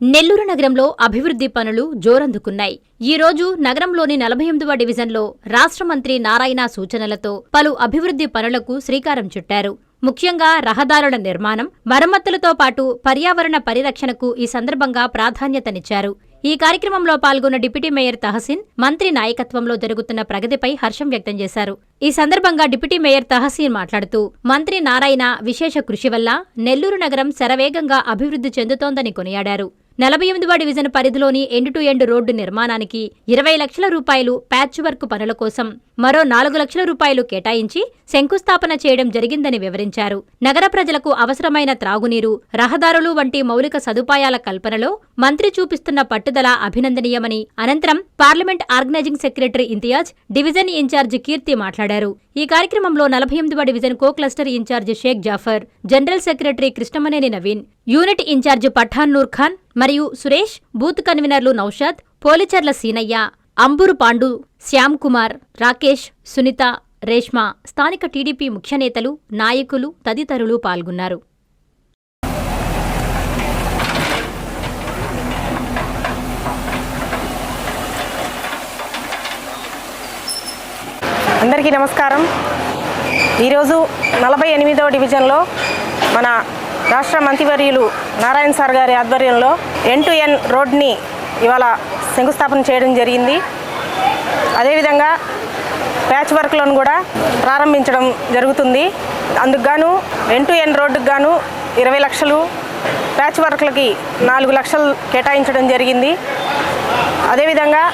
నెల్లూరు నగరంలో అభివృద్ధి పనులు జోరందుకున్నాయి. ఈ రోజు నగరంలోని నలభై ఎనిమిదవ డివిజన్లో రాష్ట్ర మంత్రి నారాయణ సూచనలతో పలు అభివృద్ధి పనులకు శ్రీకారం చుట్టారు. ముఖ్యంగా రహదారుల నిర్మాణం మరమ్మతులతో పాటు పర్యావరణ పరిరక్షణకు ఈ సందర్భంగా ప్రాధాన్యతనిచ్చారు. ఈ కార్యక్రమంలో పాల్గొన్న డిప్యూటీ మేయర్ తహసీన్ మంత్రి నాయకత్వంలో జరుగుతున్న ప్రగతిపై హర్షం వ్యక్తం చేశారు. ఈ సందర్భంగా డిప్యూటీ మేయర్ తహసీన్ మాట్లాడుతూ మంత్రి నారాయణ విశేష కృషి వల్ల నెల్లూరు నగరం శరవేగంగా అభివృద్ధి చెందుతోందని కొనియాడారు. నలభై ఎనిమిదవ డివిజన్ పరిధిలోని ఎండ్ టు ఎండ్ రోడ్డు నిర్మాణానికి ఇరవై లక్షల రూపాయలు ప్యాచ్ వర్క్ పనుల కోసం మరో నాలుగు లక్షల రూపాయలు కేటాయించి శంకుస్థాపన చేయడం జరిగిందని వివరించారు. నగర ప్రజలకు అవసరమైన త్రాగునీరు రహదారులు వంటి మౌలిక సదుపాయాల కల్పనలో మంత్రి చూపిస్తున్న పట్టుదల అభినందనీయమని అనంతరం parliament organising secretary Imtiaz division incharge Keerthi మాట్లాడారు. ఈ కార్యక్రమంలో నలభై ఎనిమిదవ division co cluster incharge Shaik Jafar general secretary Krishnamaneni Naveen unit incharge Pathan Noor Khan మరియు సురేష్ బూత్ కన్వీనర్లు నౌషాద్ పోలిచర్ల సీనయ్య అంబురు పాండు శ్యామ్ కుమార్ రాకేష్ సునీత రేష్మ స్థానిక టీడీపీ ముఖ్య నేతలు నాయకులు తదితరులు పాల్గొన్నారు. అందరికీ నమస్కారం. ఈరోజు నలభై ఎనిమిదవ డివిజన్లో మన రాష్ట్ర మంత్రివర్యులు నారాయణ సార్ గారి ఆధ్వర్యంలో ఎన్ టు ఎన్ రోడ్ని ఇవాళ శంకుస్థాపన చేయడం జరిగింది. అదేవిధంగా ప్యాచ్ వర్క్లను కూడా ప్రారంభించడం జరుగుతుంది. అందుకుగాను ఎన్ టు ఎన్ రోడ్డుకు గాను ఇరవై లక్షలు ప్యాచ్ వర్క్లకి నాలుగు లక్షలు కేటాయించడం జరిగింది. అదేవిధంగా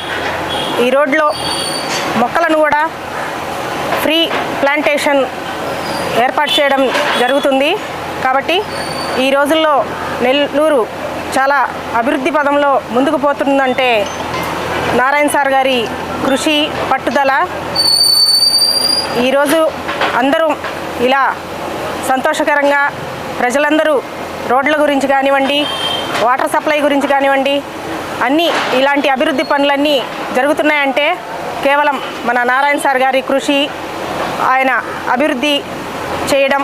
ఈ రోడ్లో మొక్కలను కూడా ఫ్రీ ప్లాంటేషన్ ఏర్పాటు చేయడం జరుగుతుంది. కాబట్టి ఈ రోజుల్లో నెల్లూరు చాలా అభివృద్ధి పదంలో ముందుకు పోతుందంటే నారాయణ సార్ గారి కృషి పట్టుదల. ఈరోజు అందరూ ఇలా సంతోషకరంగా ప్రజలందరూ రోడ్ల గురించి కానివ్వండి వాటర్ సప్లై గురించి కానివ్వండి అన్నీ ఇలాంటి అభివృద్ధి పనులన్నీ జరుగుతున్నాయంటే కేవలం మన నారాయణ సార్ గారి కృషి ఆయన అభివృద్ధి చేయడం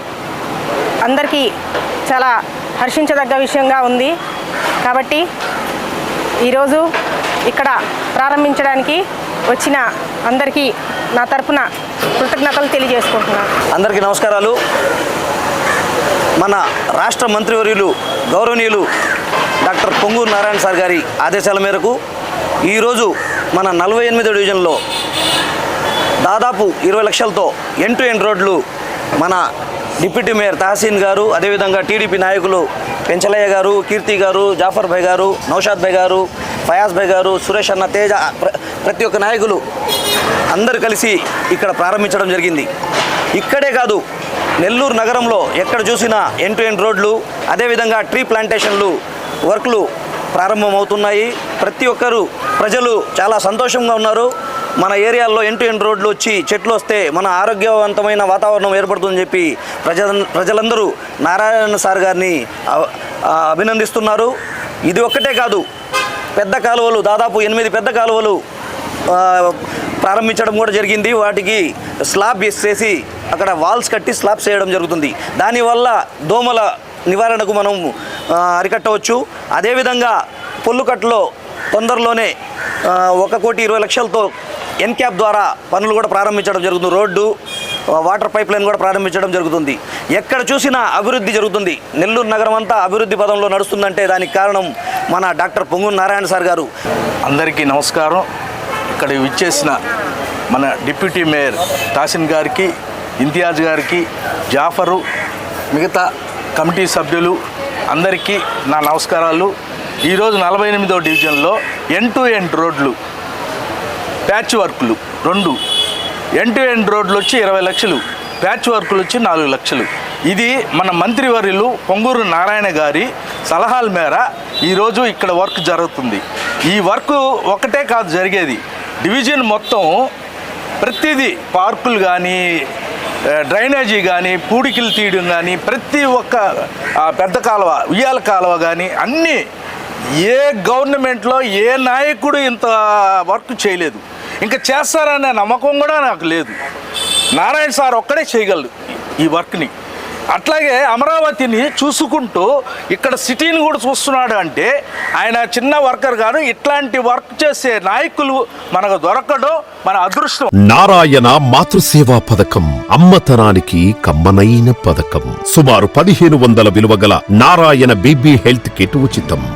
అందరికీ చాలా హర్షించదగ్గ విషయంగా ఉంది. కాబట్టి ఈరోజు ఇక్కడ ప్రారంభించడానికి వచ్చిన అందరికీ నా తరపున కృతజ్ఞతలు తెలియజేసుకుంటున్నాను. అందరికీ నమస్కారాలు. మన రాష్ట్ర మంత్రివర్యులు గౌరవనీయులు డాక్టర్ పొంగూరు నారాయణ సార్ గారి ఆదేశాల మేరకు ఈరోజు మన నలభై ఎనిమిదో డివిజన్లో దాదాపు ఇరవై లక్షలతో ఎన్ టు ఎన్ రోడ్లు మన డిప్యూటీ మేయర్ తహసీన్ గారు అదేవిధంగా టీడీపీ నాయకులు పెంచలయ్య గారు కీర్తి గారు జాఫర్ భాయ్ గారు నౌషాద్ భాయ్ గారు ఫయాజ్ భాయ్ గారు సురేష్ అన్న తేజ ప్ర- ప్రతి ఒక్క నాయకులు అందరు కలిసి ఇక్కడ ప్రారంభించడం జరిగింది. ఇక్కడే కాదు నెల్లూరు నగరంలో ఎక్కడ చూసినా ఎన్ టు ఎన్ రోడ్లు అదేవిధంగా ట్రీ ప్లాంటేషన్లు వర్క్లు ప్రారంభమవుతున్నాయి. ప్రతి ఒక్కరు ప్రజలు చాలా సంతోషంగా ఉన్నారు. మన ఏరియాల్లో ఎంటు టు ఎన్ రోడ్లు వచ్చి చెట్లు వస్తే మన ఆరోగ్యవంతమైన వాతావరణం ఏర్పడుతుందని చెప్పి ప్రజ ప్రజలందరూ నారాయణ సార్ గారిని అభినందిస్తున్నారు. ఇది ఒక్కటే కాదు పెద్ద కాలువలు దాదాపు ఎనిమిది పెద్ద కాలువలు ప్రారంభించడం కూడా జరిగింది. వాటికి స్లాబ్ వేసేసి అక్కడ వాల్స్ కట్టి స్లాబ్ చేయడం జరుగుతుంది. దానివల్ల దోమల నివారణకు మనం అరికట్టవచ్చు. అదేవిధంగా పొల్లుకట్లో తొందరలోనే ఒక కోటి ఇరవై లక్షలతో ఎన్క్యాప్ ద్వారా పనులు కూడా ప్రారంభించడం జరుగుతుంది. రోడ్డు వాటర్ పైప్ లైన్ కూడా ప్రారంభించడం జరుగుతుంది. ఎక్కడ చూసినా అభివృద్ధి జరుగుతుంది. నెల్లూరు నగరం అంతా అభివృద్ధి పదంలో నడుస్తుందంటే దానికి కారణం మన డాక్టర్ పొంగు నారాయణ సార్ గారు. అందరికీ నమస్కారం. ఇక్కడ విచ్చేసిన మన డిప్యూటీ మేయర్ తాసిన్ గారికి ఇంతియాజ్ గారికి జాఫరు మిగతా కమిటీ సభ్యులు అందరికీ నా నమస్కారాలు. ఈరోజు నలభై ఎనిమిదో డివిజన్లో ఎన్ టు ఎండ్ రోడ్లు ప్యాచ్ వర్క్లు రెండు. ఎండ్ టు ఎండ్ రోడ్లు వచ్చి ఇరవై లక్షలు ప్యాచ్ వర్క్లు వచ్చి నాలుగు లక్షలు. ఇది మన మంత్రివర్యులు పొంగూరు నారాయణ గారి సలహాల మేర ఈరోజు ఇక్కడ వర్క్ జరుగుతుంది. ఈ వర్క్ ఒకటే కాదు జరిగేది. డివిజన్ మొత్తం ప్రతిదీ పార్కులు కానీ డ్రైనేజీ కానీ పూడికలు తీయడం కానీ ప్రతి ఒక్క పెద్ద కాలువ ఉయ్యాల కాలువ కానీ అన్నీ ఏ గవర్నమెంట్లో ఏ నాయకుడు ఇంత వర్క్ చేయలేదు. ఇంకా చేస్తారనే నమ్మకం కూడా నాకు లేదు. నారాయణ సార్ ఒక్కడే చేయగలరు ఈ వర్క్ని. అట్లాగే అమరావతిని చూసుకుంటూ ఇక్కడ సిటీని కూడా చూస్తున్నాడు అంటే ఆయన చిన్న వర్కర్ గారు ఇట్లాంటి వర్క్ చేసే నాయకులు మనకు దొరకడం మన అదృష్టం. నారాయణ మాతృసేవా పథకం అమ్మతనానికి కమ్మనైన పథకం. సుమారు పదిహేను వందల విలువ గల నారాయణ బీబీ హెల్త్ కిట్ ఉచితం.